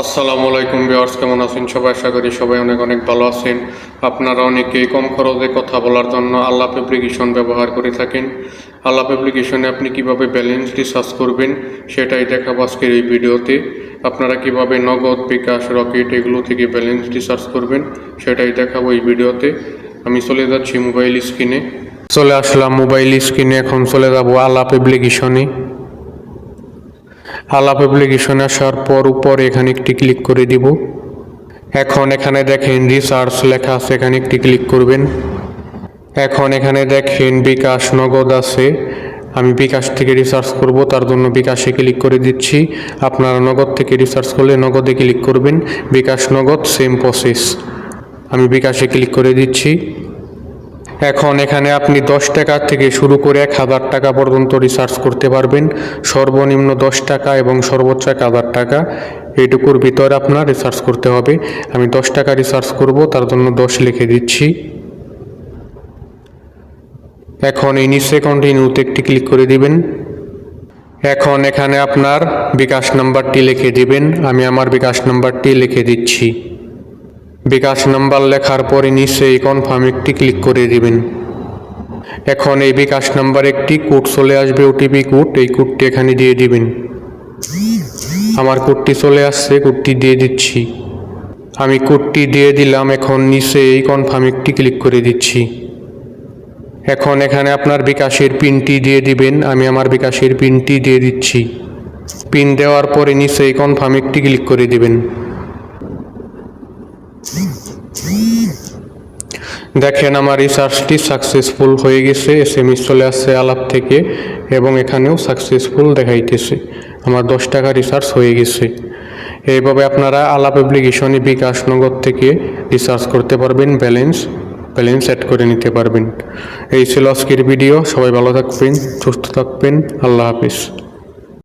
আসসালামু আলাইকুম ভিউয়ার্স, কেমন আছেন সবাই? আশা করি সবাই অনেক অনেক ভালো আছেন। আপনারা অনেকেই কম খরচে কথা বলার জন্য আল্লাপ অ্যাপ্লিকেশন ব্যবহার করে থাকেন। আল্লাপ অ্যাপ্লিকেশনে আপনি কীভাবে ব্যালেন্স রিসার্চ করবেন, সেটাই দেখাবো আজকের এই ভিডিওতে। আপনারা কীভাবে নগদ, বিকাশ, রকেট এগুলো থেকে ব্যালেন্স রিসার্চ করবেন, সেটাই দেখাবো এই ভিডিওতে। আমি চলে যাচ্ছি মোবাইল স্ক্রিনে চলে আসলাম মোবাইল স্ক্রিনে এখন চলে যাব আলাপ অ্যাপ্লিকেশনে আলাপ অ্যাপ্লিকেশনে আসার পর উপর এখানে একটি ক্লিক করে দিব। এখন এখানে দেখেন রিসার্চ লেখা আছে, এখানে একটি ক্লিক করবেন। এখন এখানে দেখেন বিকাশ নগদ আছে। আমি বিকাশ থেকে রিসার্চ করব, তার জন্য বিকাশে ক্লিক করে দিচ্ছি। আপনারা নগদ থেকে রিসার্চ করলে নগদে ক্লিক করবেন। বিকাশ নগদ সেম প্রসেস আমি বিকাশে ক্লিক করে দিচ্ছি। এখন এখানে আপনি দশ টাকা থেকে শুরু করে এক হাজার টাকা পর্যন্ত রিসার্চ করতে পারবেন। সর্বনিম্ন দশ টাকা এবং সর্বোচ্চ এক হাজার টাকা, এইটুকুর ভিতরে আপনার রিসার্চ করতে হবে। আমি দশ টাকা রিসার্চ করব, তার জন্য দশ লিখে দিচ্ছি। এখন এই নিচে কন্টিনিউতে একটি ক্লিক করে দিবেন। এখন এখানে আপনার বিকাশ নাম্বারটি লিখে দিবেন। আমি আমার বিকাশ নাম্বারটি লিখে দিচ্ছি। বিকাশ নাম্বার লেখার পরে নিচে এই কনফার্ম একটি ক্লিক করে দিবেন। এখন এই বিকাশ নাম্বার একটি কোড চলে আসবে ওটিপি কোড। এই কোডটি এখানে দিয়ে দিবেন। আমার কোডটি চলে আসছে, কোডটি দিয়ে দিচ্ছি। আমি কোডটি দিয়ে দিলাম, এখন নিচে এই কনফার্ম একটি ক্লিক করে দিচ্ছি। এখন এখানে আপনার বিকাশের পিনটি দিয়ে দিবেন। আমি আমার বিকাশের পিনটি দিয়ে দিচ্ছি। পিন দেওয়ার পরে নিচে এই কনফার্ম একটি ক্লিক করে দিবেন। দেখেন, আমার রিসার্চটি সাকসেসফুল হয়ে গেছে এস এম চলে আসছে আলাপ থেকে, এবং এখানেও সাকসেসফুল দেখাইতেছে। আমার দশ টাকা রিসার্চ হয়ে গেছে। এইভাবে আপনারা আলাপ অ্যাপ্লিকেশনে বিকাশ নগদ থেকে রিসার্চ করতে পারবেন ব্যালেন্স ব্যালেন্স অ্যাড করে নিতে পারবেন। এই ছিল আজকের ভিডিও সবাই ভালো থাকবেন, সুস্থ থাকবেন, আল্লাহ হাফিজ।